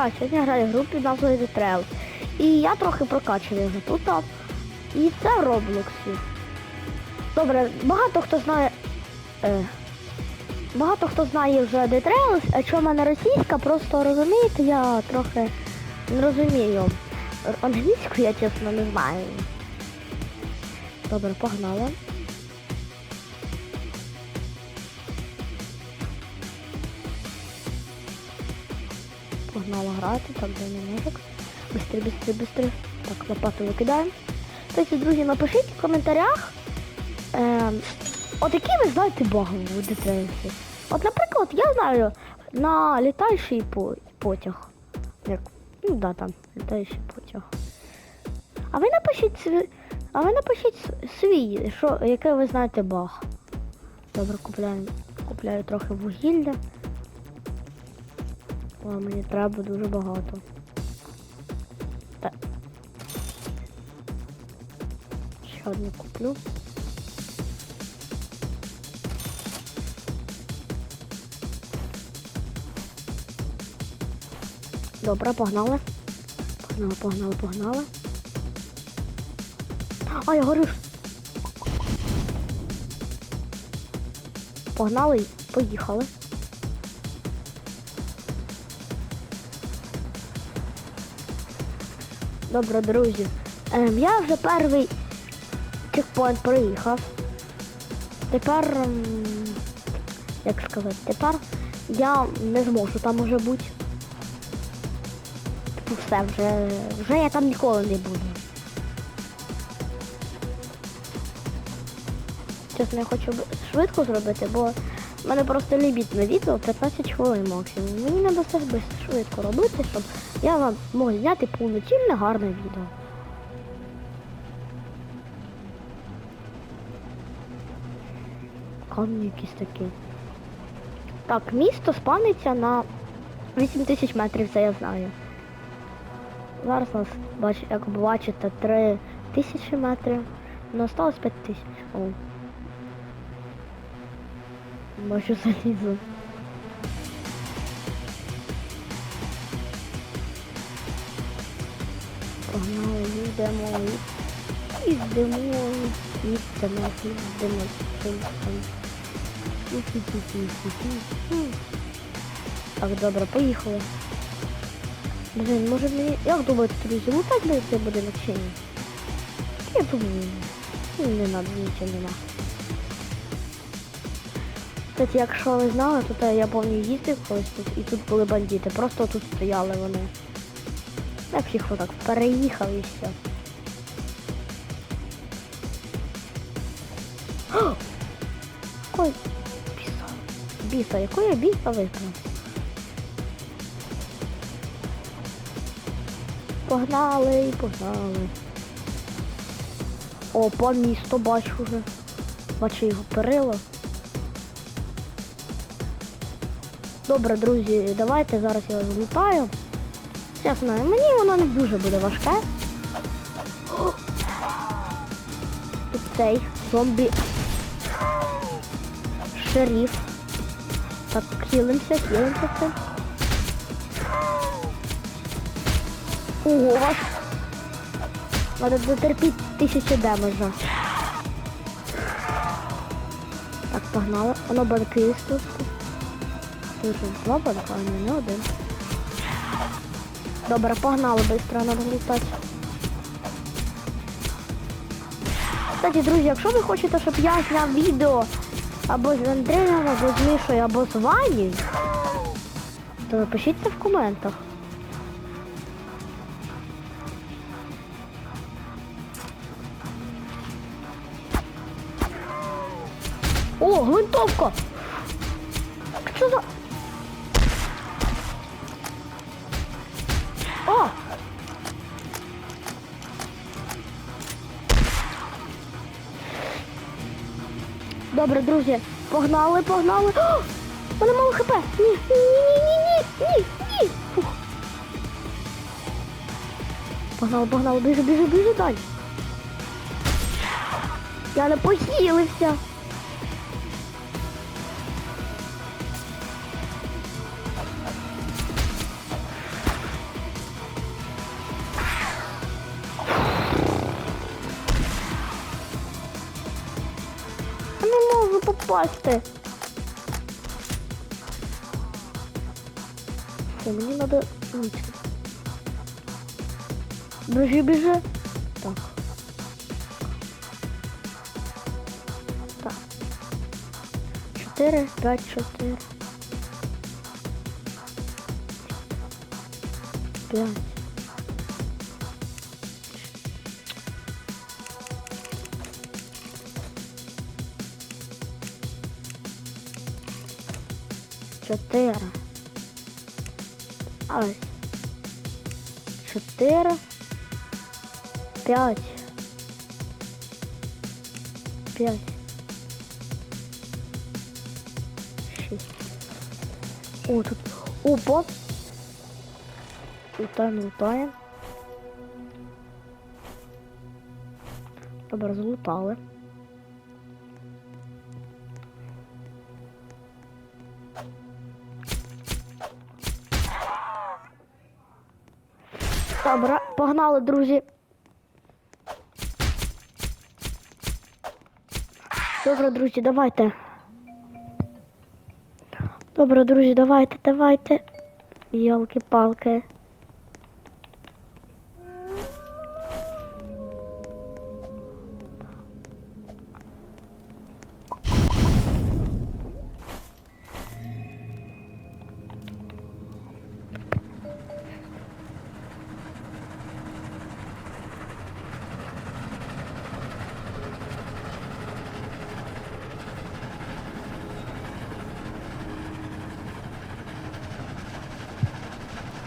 Так, сьогодні я граю в групі під назвою Trail. І я трохи прокачаний вже тут. І це Роблоксі. Добре, багато хто знає. Е, багато хто знає вже The Trails, а в мене російська, просто розумієте, я трохи не розумію. Англійську я чесно не знаю. Добре, погнали. Погнала грати, так, де не ножик. Быстрее, быстрее, быстрее. Так, лопату викидаємо. Тобто, друзі, напишіть в коментарях, е, от які ви знаєте баги у дитинстві. От, наприклад, я знаю на літаючий по- потяг. Як, ну да, там, літаючий потяг. А ви напишіть свій, а ви напишіть с- свій, що, який ви знаєте баг. Добре, купляю, купляю трохи вугілля. О, мені треба дуже багато. Так. Ще одну куплю. Добре, погнали. Погнали, погнали, погнали. А, я горю. Погнали, поїхали. Добре, друзі. Ем, я вже перший чекпоінт проїхав. Тепер, ем, як сказати, тепер я не зможу там уже бути. Типу все, вже, вже я там ніколи не буду. Чесно, я хочу швидко зробити, бо в мене просто лімітне відео 15 хвилин максимум. Мені треба все швидко робити, щоб я вам мог зняти повноцінне гарне відео. Камні якісь такі. Так, місто спавниться на 8 тисяч метрів, це я знаю. Зараз у нас, як бачите, 3 тисячі метрів. Ну, осталось 5 тисяч. Бачу залізо. Погнали, їдемо, їдемо, їдемо, їдемо, їдемо. Так, добре, поїхали. Блин, може мені... Як думаєте, друзі, лутать буде цей будинок чи ні? Я думаю, ну, не надо, нічого нема. Кстати, якщо ви знали, то я пам'ятаю їздив колись тут, і тут були бандити. Просто тут стояли вони. Я всіх отак переїхав і все. Ой, біса. Біса, якої я біса випав? Погнали, погнали. О, по місто бачу вже. Бачу його перила. Добре, друзі, давайте зараз я злутаю. Чесно, мені воно не дуже буде важке. Цей зомбі. Шеріф. Так, хілимося, хілимося цим. Ого, вас. Надо дотерпіти тисячу демеджа. Так, погнали. Воно банки тут. Тут два банка, а не, один. Добре, погнали, быстро надо лутати. Кстати, друзі, якщо ви хочете, щоб я зняв відео або з Андрієм, або з Мішою, або з Ванією, то напишіть це в коментах. О, гвинтовка! Що за... Добре, друзі, погнали, погнали. О! Мене мало хп. Ні, ні, ні, ні, ні, ні, ні. Фух. Погнали, погнали, біжи, біжи, біжи далі. Я не похилився. попасти. Все, мені надо вийти. Біжи, біжи. Так. Так. Чотири, п'ять, чотири. П'ять. Чотири. Ось. Чотири. П'ять. П'ять. Шість. О, тут. Опа. Лутаем, лутаем. Добре, залутали. Добре, погнали, друзі. Добре, друзі, давайте. Добре, друзі, давайте, давайте. Йолки-палки.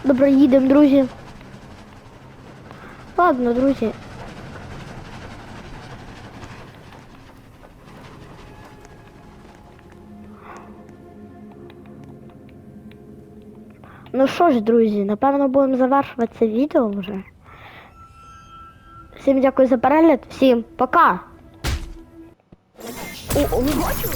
Добре, їдемо, друзі. Ладно, друзі. Ну що ж, друзі, напевно, будемо завершувати це відео вже. Всім дякую за перегляд, всім пока! О, ви бачили?